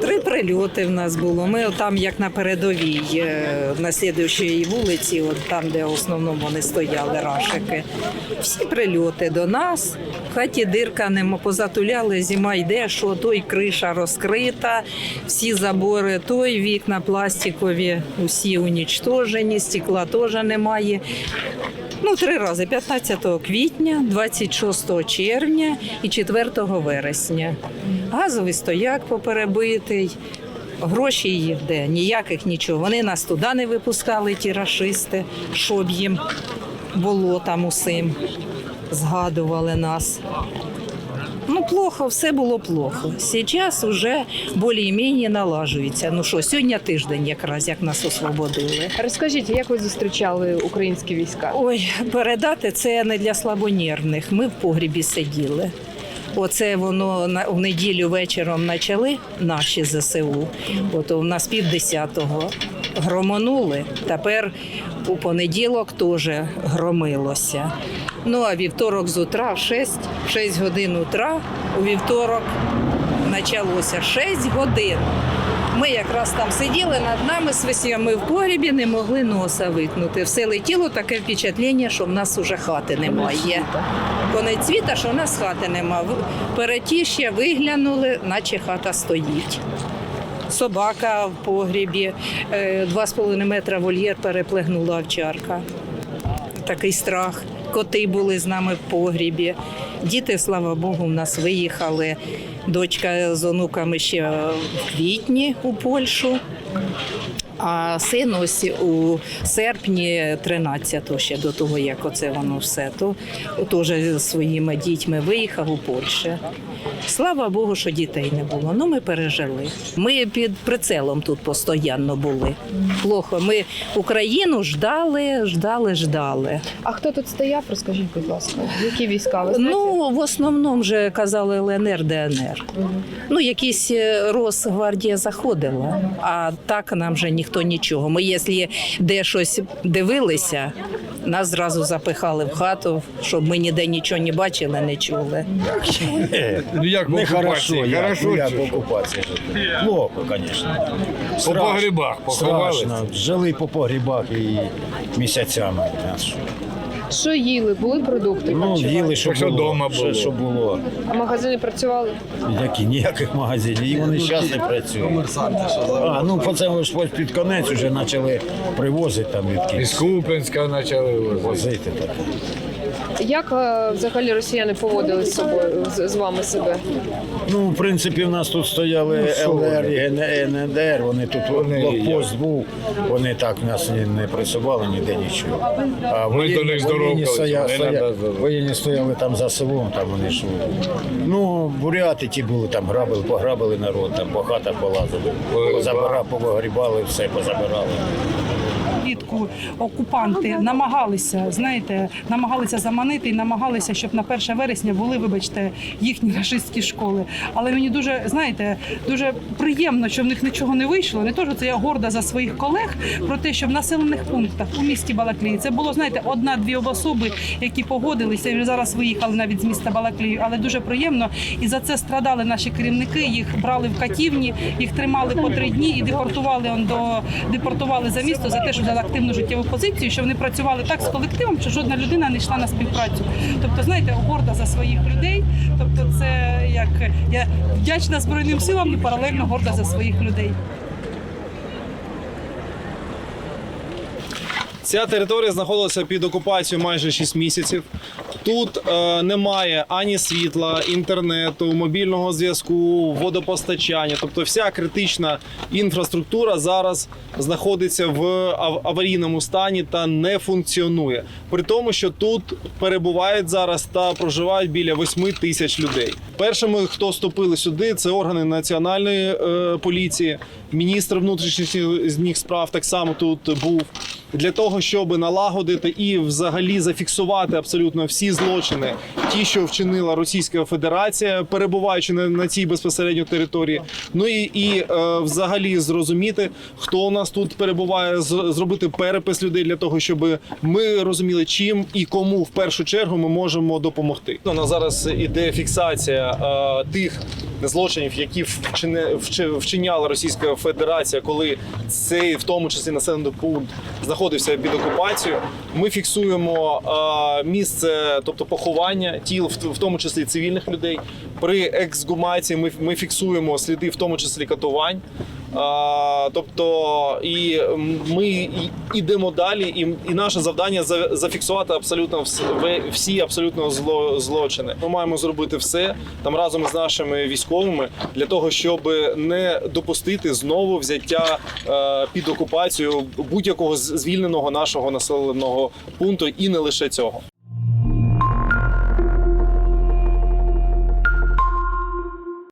Три прильоти в нас було. Ми там, як на передовій, е, на слідуючій вулиці, от там, де в основному вони стояли, рашики. Всі прильоти до нас. В хаті дирка нема, позатуляли, зима йде, що той криша розкрита, всі забори, той вікна пластикові, усі унічтожені, стекла теж немає. Ну, три рази: 15 квітня, 26 червня і 4 вересня. Газовий стояк поперебитий. Гроші їде, ніяких нічого. Вони нас туди не випускали, ті рашисти, щоб їм було там усім. Згадували нас. Ну, плохо, все було плохо. Зараз вже більш-менш налажується. Ну що, сьогодні тиждень якраз, як нас освободили. Розкажіть, як ви зустрічали українські війська? Ой, передати це не для слабонервних. Ми в погрібі сиділи. Оце воно на в неділю вечором почали наші ЗСУ. От у нас пів десятого громонули. Тепер у понеділок теж громилося. Ну а вівторок з утра в 6, 6 годин утра у вівторок почалося 6 годин. Ми якраз там сиділи над нами свисями в погрібі, не могли носа витнути. Все летіло таке впечатлення, що в нас уже хати немає. Конець світа, що в нас хати немає. Перетіще виглянули, наче хата стоїть. Собака в погрібі, е, два з половиною метра вольєр переплегнула овчарка. Такий страх. Коти були з нами в погрібі. Діти, слава Богу, в нас виїхали. Дочка з онуками ще в квітні у Польщу. А син ось у серпні 13-го, ще до того, як оце воно все, то теж зі своїми дітьми виїхав у Польщу. Слава Богу, що дітей не було. Ну ми пережили. Ми під прицелом тут постійно були. Плохо. Ми Україну ждали, ждали, ждали. А хто тут стояв? Розкажіть, будь ласка, які війська? Ви знаєте? Ну, в основному вже казали ЛНР, ДНР. Ну, якісь е, Росгвардія заходила, а так нам вже ніхто нічого. Ми, якщо де щось дивилися, нас зразу запихали в хату, щоб ми ніде нічого не бачили, не чули. Ну як в окупації? Хорошо як в окупації. Плохо, звісно. По погрібах поховали. Жили по погрібах і місяцями. Що? Що їли? Були продукти? Ну, харчування? їли, що Що було. дома було. що було. А магазини працювали? Які, ніяких магазинів. І вони зараз не працюють. А, ну, по це ж під конець вже почали привозити там Із. Купенська почали возити. Возити так. Як е, взагалі росіяни поводили з собою з, з вами себе? Ну, в принципі, в нас тут стояли ЛДР і ГН- НДР, вони тут блокпост був, вони так нас не, пресували ніде нічого. А Ми до них стоя, стоя, воєнні стояли там за селом, там вони ж. Ну, буряти ті були, там грабили, пограбили народ, там по хатах полазили, позабирали, повигрібали, все позабирали. Влітку окупанти намагалися, знаєте, намагалися заманити і намагалися, щоб на 1 вересня були, вибачте, їхні рашистські школи. Але мені дуже, знаєте, дуже приємно, що в них нічого не вийшло. Не то, що це я горда за своїх колег про те, що в населених пунктах у місті Балаклії це було, знаєте, одна-дві особи, які погодилися і зараз виїхали навіть з міста Балаклію. Але дуже приємно. І за це страдали наші керівники. Їх брали в катівні, їх тримали по три дні і депортували он до депортували за місто за те, що взяли активну життєву позицію, що вони працювали так з колективом, що жодна людина не йшла на співпрацю. Тобто, знаєте, горда за своїх людей. Тобто, це як я вдячна збройним силам і паралельно горда за своїх людей. Ця територія знаходилася під окупацією майже 6 місяців. Тут е, немає ані світла, інтернету, мобільного зв'язку, водопостачання. Тобто, вся критична інфраструктура зараз знаходиться в аварійному стані та не функціонує. При тому, що тут перебувають зараз та проживають біля 8 тисяч людей. Першими, хто вступили сюди, це органи національної е, поліції, міністр внутрішніх справ так само тут був. для того, щоб налагодити і взагалі зафіксувати абсолютно всі злочини, ті, що вчинила Російська Федерація, перебуваючи на, на цій безпосередньо території. Ну і, і е, взагалі зрозуміти, хто у нас тут перебуває, з- зробити перепис людей для того, щоб ми розуміли, чим і кому в першу чергу ми можемо допомогти. У нас зараз іде фіксація е, тих злочинів, які вчиняла Російська Федерація, коли цей, в тому числі населений пункт, знаходився під окупацією. Ми фіксуємо е, місце, тобто поховання тіл, в, тому числі цивільних людей. При ексгумації ми, ми фіксуємо сліди, в тому числі катувань. А, тобто, і ми йдемо далі, і, і наше завдання за- зафіксувати абсолютно вс- всі абсолютно зло, злочини. Ми маємо зробити все там разом з нашими військовими для того, щоб не допустити знову взяття е, під окупацію будь-якого звільненого нашого населеного пункту, і не лише цього.